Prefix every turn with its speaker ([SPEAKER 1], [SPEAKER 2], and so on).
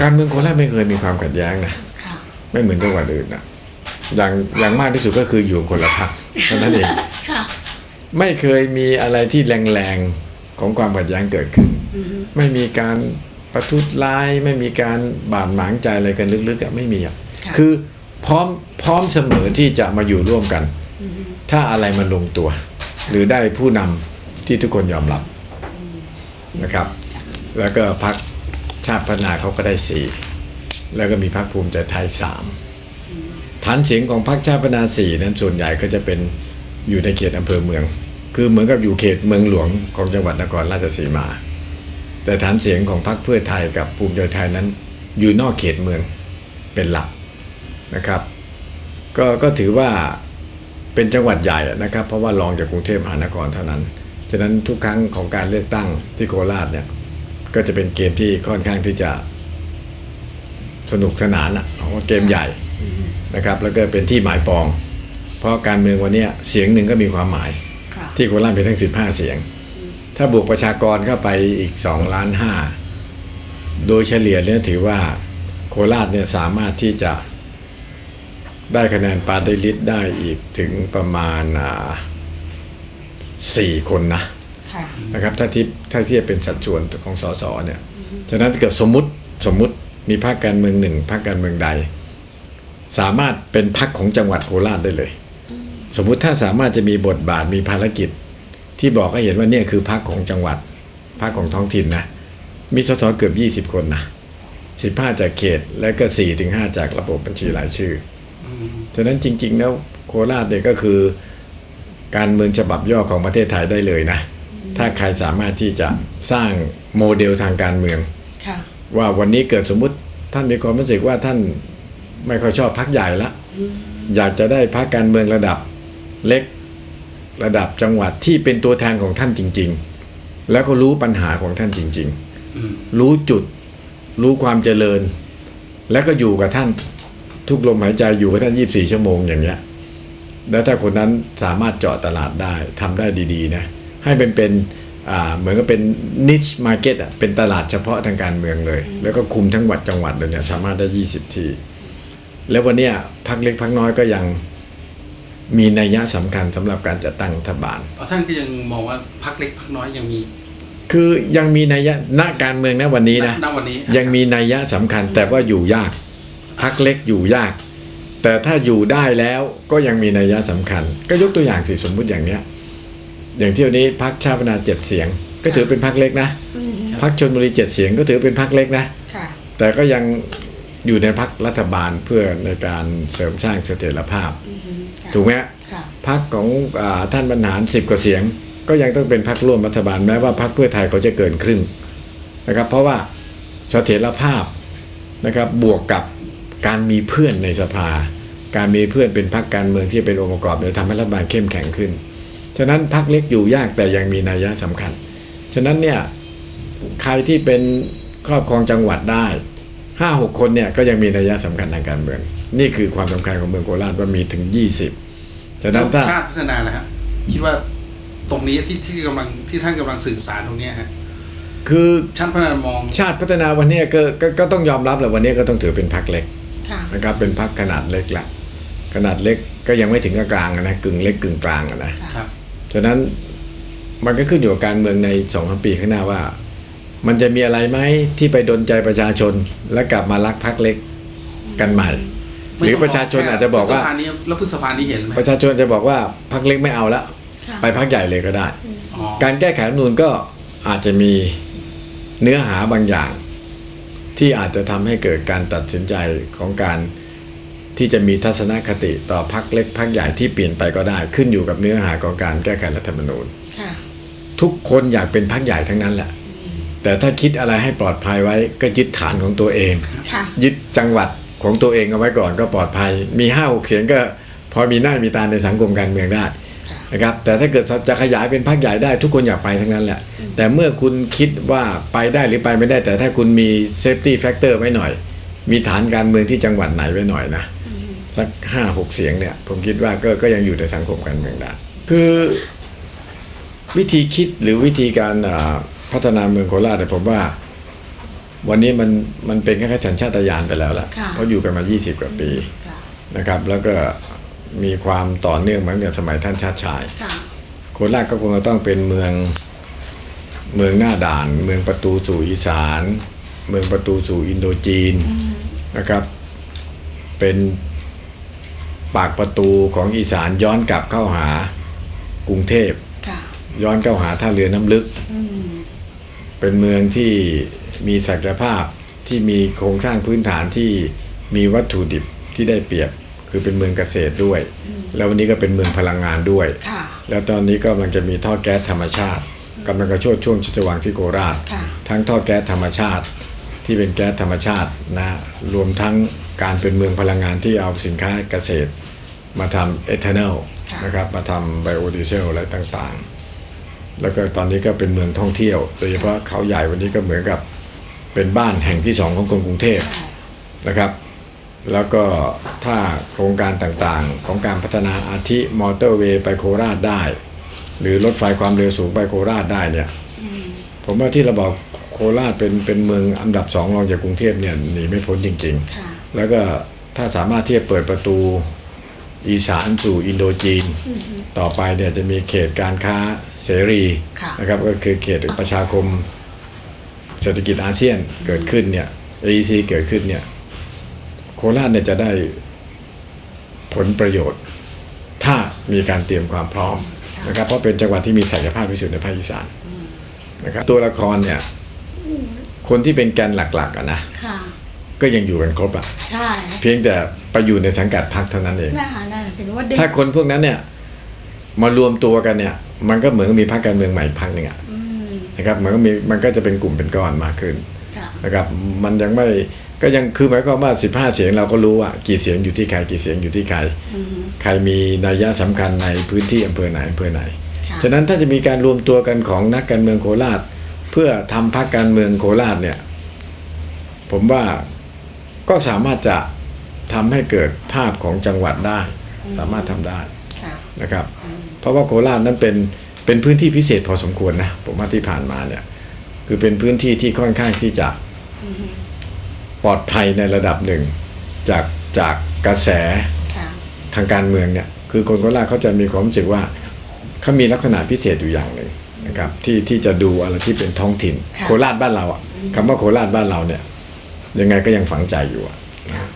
[SPEAKER 1] การเมืองโคราชไม่เคยมีความขัดแย้งนะ
[SPEAKER 2] ค่ะ
[SPEAKER 1] ไม่เหมือนจังหวัดอื่นนะอย่างอย่างมากที่สุดก็คืออยู่คนละพรรคเท่านั้นเอง
[SPEAKER 2] ค่ะ
[SPEAKER 1] ไม่เคยมีอะไรที่แรงๆของความขัดแย้งเกิดขึ้น ไม่มีการประทุษร้ายไม่มีการบาดหมางใจอะไรกันลึกๆอะไม่มีอะ
[SPEAKER 2] ค่ะ
[SPEAKER 1] คือพร้อมพร้อมเสมอที่จะมาอยู่ร่วมกัน ถ้าอะไรมันลงตัว หรือได้ผู้นำที่ทุกคนยอมรับนะครับ แล้วก็พัก ชาติพัฒนาเขาก็ได้สี่แล้วก็มีพักภูมิใจไทยสามฐานเสียงของพักชาติพัฒนาสี่นั้นส่วนใหญ่ก็จะเป็นอยู่ในเขตอำเภอเมือง คือเหมือนกับอยู่เขตเมืองหลวงของจังหวัดนครราชสีมา แต่ฐานเสียงของพรรคเพื่อไทยกับภูมิใจไทยนั้น อยู่นอกเขตเมืองเป็นหลักนะครับ ก็ก็ถือว่าเป็นจังหวัดใหญ่นะครับ เพราะว่ารองจากกรุงเทพมหานครเท่านั้น ฉะนั้นทุกครั้งของการเลือกตั้งที่โคราชเนี่ย ก็จะเป็นเกมที่ค่อนข้างที่จะสนุกสนานอะเพราะว่าเกมใหญ่นะครับแล้วก็เป็นที่หมายปอง เพราะการเมืองวันเนี้ยเสียงหนึ่งก็มีความหมาย
[SPEAKER 2] ค่ะ
[SPEAKER 1] ที่โคราชมีทั้ง 15 เสียง ถ้าบวกประชากรเข้าไปอีก2ล้านห้าโดยเฉลี่ยเนี่ยถือว่าโคราชเนี่ยสามารถที่จะได้คะแนนปาร์ตี้ลิสต์ได้อีกถึงประมาณอ่าสี่คนนะ
[SPEAKER 2] ค่ะ
[SPEAKER 1] นะครับถ้าที่ถ้าเทียบเป็นสัดส่วนของสสเนี่ยฉะนั้นเกิดสมมุติสมมุติมีพรรคการเมืองหนึ่งพรรคการเมืองใด สามารถเป็นพรรคของจังหวัดโคราชได้เลย สมมุติถ้าสามารถจะมีบทบาทมีภารกิจ ที่บอกให้เห็นว่าเนี่ยคือพรรคของจังหวัดพรรคของท้องถิ่นนะมีสสเกือบ 20 คนนะ15 จากเขต และก็4ถึง5จากระบบบัญชีรายชื่ออฉะนั้นจริง ๆ แล้วโคราชเนี่ยก็คือ การเมืองฉบับย่อของประเทศไทยได้เลยนะ ถ้าใครสามารถที่จะสร้างโมเดลทางการเมือง
[SPEAKER 2] ค่ะ
[SPEAKER 1] ว่าวันนี้เกิดสมมุติท่านมีความรู้สึกว่าท่านไม่ค่อยชอบพักใหญ่ละอยากจะได้พักการเมืองระดับเล็กระดับจังหวัดที่เป็นตัวแทนของท่านจริง ๆ แล้วก็รู้ปัญหาของท่านจริง ๆ รู้จุดรู้ความเจริญ แล้วก็อยู่กับท่านทุกลมหายใจอยู่กับท่าน 24 ชั่วโมงอย่างเงี้ยแล้วถ้าคนนั้นสามารถเจาะตลาดได้ทำได้ดี ๆ นะ ให้เป็นเป็นอ่าเหมือนกับเป็น niche market อะเป็นตลาดเฉพาะทางการเมืองเลย แล้วก็คุมทั้งหวัดจังหวัดเลยเนี่ยสามารถได้ 20 ที่ แล้ววันเนี้ยพักเล็กพักน้อยก็ยังมีนัยยะสำคัญสำหรับการจัดตั้งรัฐบาล
[SPEAKER 3] อ๋อท่านก็ยังมองว่าพักเล็กพักน้อยยังมี
[SPEAKER 1] คือยังมีนัยยะณการเมืองนะวันนี้นะ
[SPEAKER 3] ณวันนี้
[SPEAKER 1] ยังมีนัยยะสำคัญแต่ว่าอยู่ยาก พักเล็กอยู่ยาก แต่ถ้าอยู่ได้แล้วก็ยังมีนัยยะสำคัญ ก็ยกตัวอย่างสิสมมุติอย่างเนี้ย อย่างที่วันนี้พักชาติพัฒนาเจ็ดเสียง ก็ถือเป็นพักเล็กนะพักชนบุรีเจ็ดเสียงก็ถือเป็นพักเล็กนะ
[SPEAKER 2] ค่ะ
[SPEAKER 1] แต่ก็ยังอยู่ในพักรัฐบาลเพื่อในการเสริมสร้างเสถียรภาพ
[SPEAKER 2] ค่ะ
[SPEAKER 1] ถูกไหมฮะ
[SPEAKER 2] ค่ะ
[SPEAKER 1] พักของอาท่านบรรหารสิบกว่าเสียง ก็ยังต้องเป็นพักร่วมรัฐบาลแม้ว่าพักเพื่อไทยเขาจะเกินครึ่งนะครับเพราะว่าเสถียรภาพนะครับบวกกับการมีเพื่อนในสภา การมีเพื่อนเป็นพักการเมืองที่เป็นองค์ประกอบเนี่ยทำให้รัฐบาลเข้มแข็งขึ้น ฉะนั้นพักเล็กอยู่ยากแต่ยังมีนัยยะสำคัญ ฉะนั้นเนี่ยใครที่เป็นครอบครองจังหวัดได้ห้าหกคนเนี่ยก็ยังมีนัยยะสำคัญทางการเมือง นี่คือความสำคัญของเมืองโคราชว่ามีถึง20ฉะนั้นถ้า
[SPEAKER 3] ชาติพัฒนานะฮะคิดว่าตรงนี้ที่ที่กำลังที่ท่านกำลังสื่อสารตรงเนี้ยฮะ
[SPEAKER 1] คือ
[SPEAKER 3] ชาติพัฒนามอง
[SPEAKER 1] ชาติพัฒนาวันเนี้ยก็ก็ก็ต้องยอมรับแหละวันเนี้ยก็ต้องถือเป็นพักเล็ก
[SPEAKER 2] ค่ะ
[SPEAKER 1] นะครับเป็นพักขนาดเล็กละขนาดเล็กก็ยังไม่ถึงกับกลางอะนะกึ่งเล็กกึ่งกลางอะนะครับ ฉะนั้นมันก็ขึ้นอยู่กับการเมืองในสองสามปีข้างหน้าว่า มันจะมีอะไรไหมที่ไปดนใจประชาชนและกลับมารักพักเล็กกันใหม่ หรือประชาชนอาจจะบอกว่า
[SPEAKER 3] พฤษภนี้แล้วพฤษภานี้เห็นไหม
[SPEAKER 1] ประชาชนจะบอกว่าพักเล็กไม่เอาละ
[SPEAKER 2] ค่ะ
[SPEAKER 1] ไปพักใหญ่เลยก็ได้
[SPEAKER 3] อ๋อ
[SPEAKER 1] การแก้ไขรัฐธรรมนูญก็อาจจะมีเนื้อหาบางอย่าง ที่อาจจะทำให้เกิดการตัดสินใจของการ ที่จะมีทัศนคติต่อพักเล็กพักใหญ่ที่เปลี่ยนไปก็ได้ ขึ้นอยู่กับเนื้อหาของการแก้ไขรัฐธรรมนูญ
[SPEAKER 2] ค่ะ
[SPEAKER 1] ทุกคนอยากเป็นพักใหญ่ทั้งนั้นแหละ แต่ถ้าคิดอะไรให้ปลอดภัยไว้ก็ยึดฐานของตัวเอง
[SPEAKER 2] ค่ะ
[SPEAKER 1] ยึดจังหวัดของตัวเองเอาไว้ก่อนก็ปลอดภัย มีห้าหกเสียงก็พอมีหน้ามีตาในสังคมการเมืองได้
[SPEAKER 2] ค่ะ
[SPEAKER 1] นะครับแต่ถ้าเกิดจะขยายเป็นพรรคใหญ่ได้ทุกคนอยากไปทั้งนั้นแหละ แต่เมื่อคุณคิดว่าไปได้หรือไปไม่ได้ แต่ถ้าคุณมีเซฟตี้แฟกเตอร์ไว้หน่อย มีฐานการเมืองที่จังหวัดไหนไว้หน่อยนะ สักห้าหกเสียงเนี่ย ผมคิดว่าก็ก็ยังอยู่ในสังคมการเมืองได้คือวิธีคิดหรือวิธีการอ่าพัฒนาเมืองโคราชเนี่ยผมว่า วันนี้มันมันเป็นแค่สัญชาตญาณไปแล้วล่ะ
[SPEAKER 2] ค่ะ
[SPEAKER 1] เพราะอยู่กันมา 20 กว่าปี
[SPEAKER 2] ค่ะ
[SPEAKER 1] นะครับ แล้วก็มีความต่อเนื่องมาตั้งแต่สมัยท่านชาติชาย
[SPEAKER 2] ค่ะ
[SPEAKER 1] โคราชก็คงจะต้องเป็นเมืองเมืองหน้าด่าน เมืองประตูสู่อีสาน เมืองประตูสู่อินโดจีนนะครับ เป็น ปากประตูของอีสานย้อนกลับเข้าหากรุงเทพ
[SPEAKER 2] ค่ะ
[SPEAKER 1] ย้อนเข้าหาท่าเรือน้ำลึก
[SPEAKER 2] อืม
[SPEAKER 1] เป็นเมืองที่มีศักยภาพที่มีโครงสร้างพื้นฐานที่มีวัตถุดิบที่ได้เปรียบ คือเป็นเมืองเกษตรด้วย แล้ววันนี้ก็เป็นเมืองพลังงานด้วย
[SPEAKER 2] ค่ะ
[SPEAKER 1] แล้วตอนนี้ก็กำลังจะมีท่อแก๊สธรรมชาติกำลังกระโชดช่วงชัชวังที่โคราช
[SPEAKER 2] ค่ะ
[SPEAKER 1] ทั้งท่อแก๊สธรรมชาติที่เป็นแก๊สธรรมชาตินะรวมทั้ง การเป็นเมืองพลังงานที่เอาสินค้าเกษตร มาทำเอทานอล
[SPEAKER 2] ค่ะ
[SPEAKER 1] นะครับมาทำไบโอดีเซลอะไรต่างๆ แล้วก็ตอนนี้ก็เป็นเมืองท่องเที่ยว โดยเฉพาะเขาใหญ่วันนี้ก็เหมือนกับเป็นบ้านแห่งที่สองของคนกรุงเทพ
[SPEAKER 2] ใช่
[SPEAKER 1] นะครับ แล้วก็ถ้าโครงการต่างๆ ของการพัฒนาอาทิมอเตอร์เวย์ไปโคราชได้ หรือรถไฟความเร็วสูงไปโคราชได้เนี่ยผมว่าที่เราบอกโคราชเป็นเป็นเมืองอันดับสองรองจากกรุงเทพเนี่ยหนีไม่พ้นจริง
[SPEAKER 2] ค่ะ
[SPEAKER 1] ๆ แล้วก็ถ้าสามารถที่จะเปิดประตูอีสานสู่อินโดจีน ต่อไปเนี่ยจะมีเขตการค้าเสรี
[SPEAKER 2] ค่ะ
[SPEAKER 1] นะครับก็คือเขตประชาคมเศรษฐกิจอาเซียนเกิดขึ้นเนี่ย AEC เกิดขึ้นเนี่ย โคราชเนี่ยจะได้ผลประโยชน์ ถ้ามีการเตรียมความพร้อมนะครับเพราะเป็นจังหวัดที่มีศักยภาพที่สุดในภาคอีสานนะครับตัวละครเนี่ย คนที่เป็นแกนหลักๆอะนะ
[SPEAKER 2] ค่ะ
[SPEAKER 1] ก็ยังอยู่กันครบอะ
[SPEAKER 2] ใช่
[SPEAKER 1] เพียงแต่ไปอยู่ในสังกัดพรรคเท่านั้นเอง
[SPEAKER 2] น่าน่าสิว่าดึง
[SPEAKER 1] ถ้าคนพวกนั้นเนี่ย มารวมตัวกันเนี่ย มันก็เหมือนกับมีพรรคการเมืองใหม่พรรคหนึ่งอะ
[SPEAKER 2] อืม
[SPEAKER 1] นะครับมันก็มีมันก็จะเป็นกลุ่มเป็นก้อนมากขึ้น
[SPEAKER 2] ค่ะ
[SPEAKER 1] นะครับมันยังไม่ก็ยังคือหมายความว่า15เสียงเราก็รู้ว่ากี่เสียงอยู่ที่ใครกี่เสียงอยู่ที่ใคร
[SPEAKER 2] อืม
[SPEAKER 1] ใครมีนัยยะสำคัญในพื้นที่อำเภอไหนอำเภอไหน
[SPEAKER 2] ค่ะ
[SPEAKER 1] ฉะนั้นถ้าจะมีการรวมตัวกันของนักการเมืองโคราช เพื่อทำพรรคการเมืองโคราชเนี่ย ผมว่า ก็สามารถจะทำให้เกิดภาพของจังหวัดได้ สามารถทำได้
[SPEAKER 2] ค่ะ
[SPEAKER 1] นะครับ เพราะว่าโคราชนั้นเป็นเป็นพื้นที่พิเศษพอสมควรนะผมว่าที่ผ่านมาเนี่ย คือเป็นพื้นที่ที่ค่อนข้างที่จะปลอดภัยในระดับหนึ่ง จากจากกระแส
[SPEAKER 2] ค่ะ
[SPEAKER 1] ทางการเมืองเนี่ยคือคนโคราชเขาจะมีความรู้สึกว่าเขามีลักษณะพิเศษอยู่อย่างหนึ่งนะครับที่ที่จะดูอะไรที่เป็นท้องถิ่น
[SPEAKER 2] ค่ะ
[SPEAKER 1] โคราชบ้านเราอะคำว่าโคราชบ้านเราเนี่ย ยังไงก็ยังฝังใจอยู่อะ
[SPEAKER 2] ค่ะ